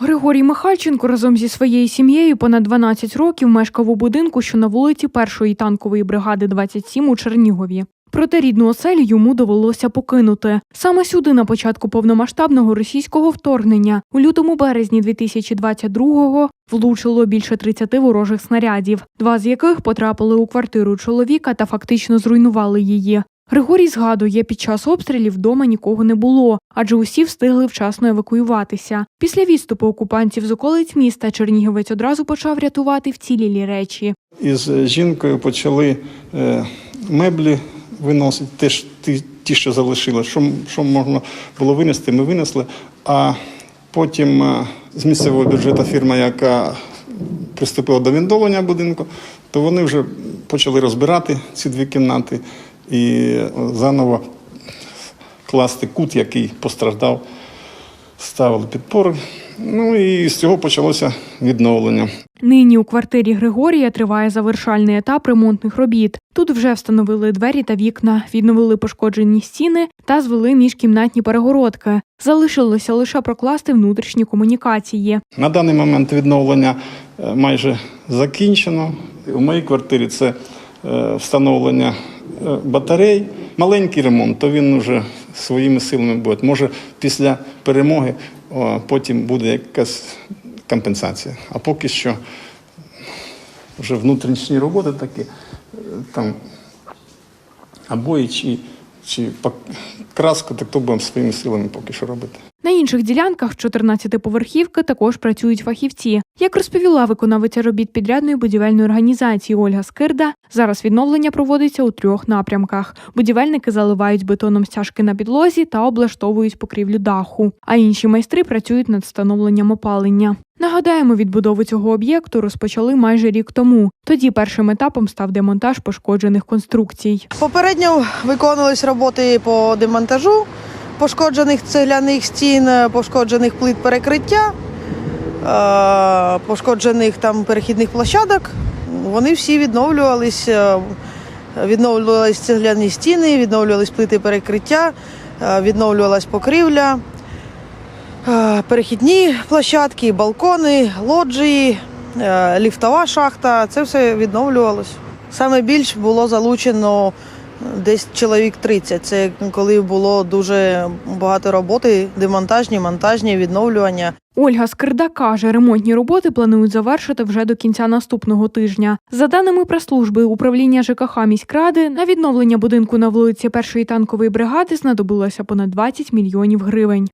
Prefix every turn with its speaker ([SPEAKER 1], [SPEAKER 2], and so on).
[SPEAKER 1] Григорій Михальченко разом зі своєю сім'єю понад 12 років мешкав у будинку, що на вулиці першої танкової бригади 27 у Чернігові. Проте рідну оселю йому довелося покинути. Саме сюди на початку повномасштабного російського вторгнення у лютому березні 2022-го влучило більше 30 ворожих снарядів, два з яких потрапили у квартиру чоловіка та фактично зруйнували її. Григорій згадує, під час обстрілів вдома нікого не було, адже усі встигли вчасно евакуюватися. Після відступу окупантів з околиць міста Чернігівець одразу почав рятувати вцілілі речі.
[SPEAKER 2] Із е, жінкою почали е, меблі виносити, теж ті, що залишилось. Що, що можна було винести, ми винесли. А потім е, з місцевого бюджету фірма, яка приступила до відновлення будинку, то вони вже почали розбирати ці дві кімнати і заново класти кут, який постраждав, ставили підпори. Ну і з цього почалося відновлення.
[SPEAKER 1] Нині у квартирі Григорія триває завершальний етап ремонтних робіт. Тут вже встановили двері та вікна, відновили пошкоджені стіни та звели міжкімнатні перегородки. Залишилося лише прокласти внутрішні комунікації.
[SPEAKER 2] На даний момент відновлення е, майже закінчено. У моїй квартирі це е, встановлення батарей. Маленький ремонт, то він вже своїми силами буде. Може, після перемоги о, потім буде якась компенсація. А поки що вже внутрішні роботи такі, там, там обої чи, чи краску, так то будемо своїми силами поки що робити.
[SPEAKER 1] На інших ділянках 14-поверхівки також працюють фахівці. Як розповіла виконавиця робіт підрядної будівельної організації Ольга Скирда, зараз відновлення проводиться у трьох напрямках. Будівельники заливають бетоном стяжки на підлозі та облаштовують покрівлю даху. А інші майстри працюють над встановленням опалення. Нагадаємо, відбудову цього об'єкту розпочали майже рік тому. Тоді першим етапом став демонтаж пошкоджених конструкцій.
[SPEAKER 3] Попередньо виконувались роботи по демонтажу пошкоджених цегляних стін, пошкоджених плит перекриття, е, пошкоджених там перехідних площадок. Вони всі відновлювались, е, відновлювались цегляні стіни, відновлювались плити перекриття, е, відновлювалась покрівля, перехідні площадки, балкони, лоджії, е, ліфтова шахта. Це все відновлювалось. Саме більш було залучено десь чоловік 30. Це коли було дуже багато роботи, демонтажні, монтажні, відновлювання.
[SPEAKER 1] Ольга Скирда каже, ремонтні роботи планують завершити вже до кінця наступного тижня. За даними прес-служби управління ЖКХ міськради, на відновлення будинку на вулиці першої танкової бригади знадобилося понад 20 мільйонів гривень.